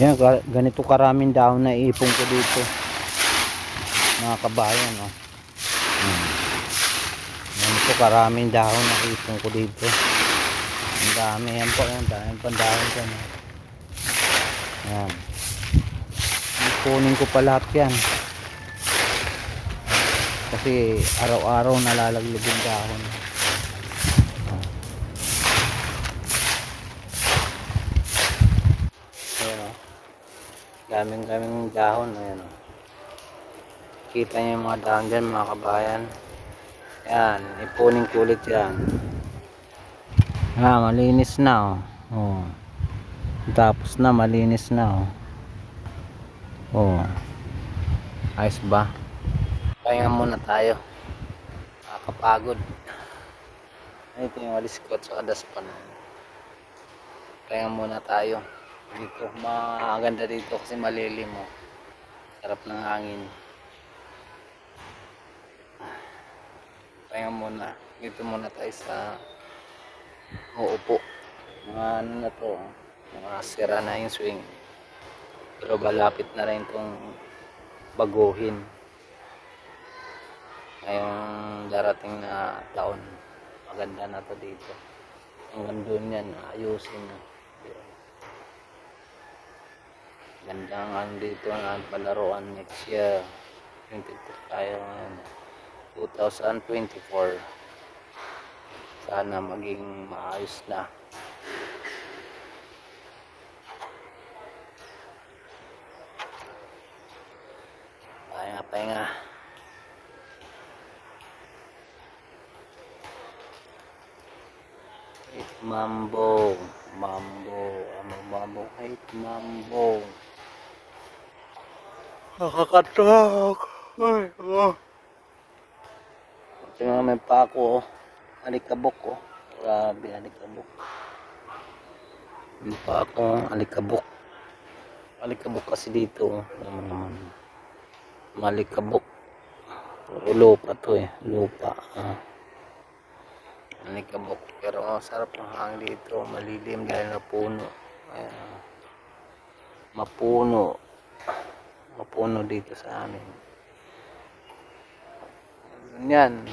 Yan, ga- ganito karaming dahon na ipon ko dito. Mga kabayan, oh. Hmm. Ganito karaming dahon na ipon ko dito. Ang dami yan po, ang dami pang dahon dyan. oh. Yan. Ipunin ko pa lahat yan. Kasi araw-araw nalalaglag yung dahon. Daming daming dahon. Ayan o. Kita niyo yung mga dahon dyan mga kabayan. Yan. Ipunin ko ulit yan. Ah, malinis na o. Oh. Tapos na, malinis na o. Oh. Ayos ba? Pahinga muna tayo. Nakakapagod. Ito yung walis ko at saka daspan. Muna tayo. Dito, maganda dito kasi malilim mo. Sarap ng hangin. Pahinga muna. Dito muna tayo sa uupo. Mga ano na to, mga sira na yung swing. Pero malapit na rin itong baguhin. Ngayong darating na taon, maganda na to dito. Hanggang doon yan, ayusin na. Ganda ang ano dito ang palaruan next year. 22 tayo ngayon. 2024. Sana maging maayos na. Pahinga, pahinga. Mambo, mambo, ano mambo, it mambo. Nakakatak. Ay, oh. Ito nga may pako, oh. Alikabok, oh. Grabe, alikabok. Yung pako, alikabok. Alikabok kasi dito, oh. naman naman. Malikabok. Lupa to eh, lupa. Ah. Alikabok. Pero oh, sarap ang hangin dito, malilim dahil na puno. Ayan. Mapuno. Mapuno dito sa amin. Yan.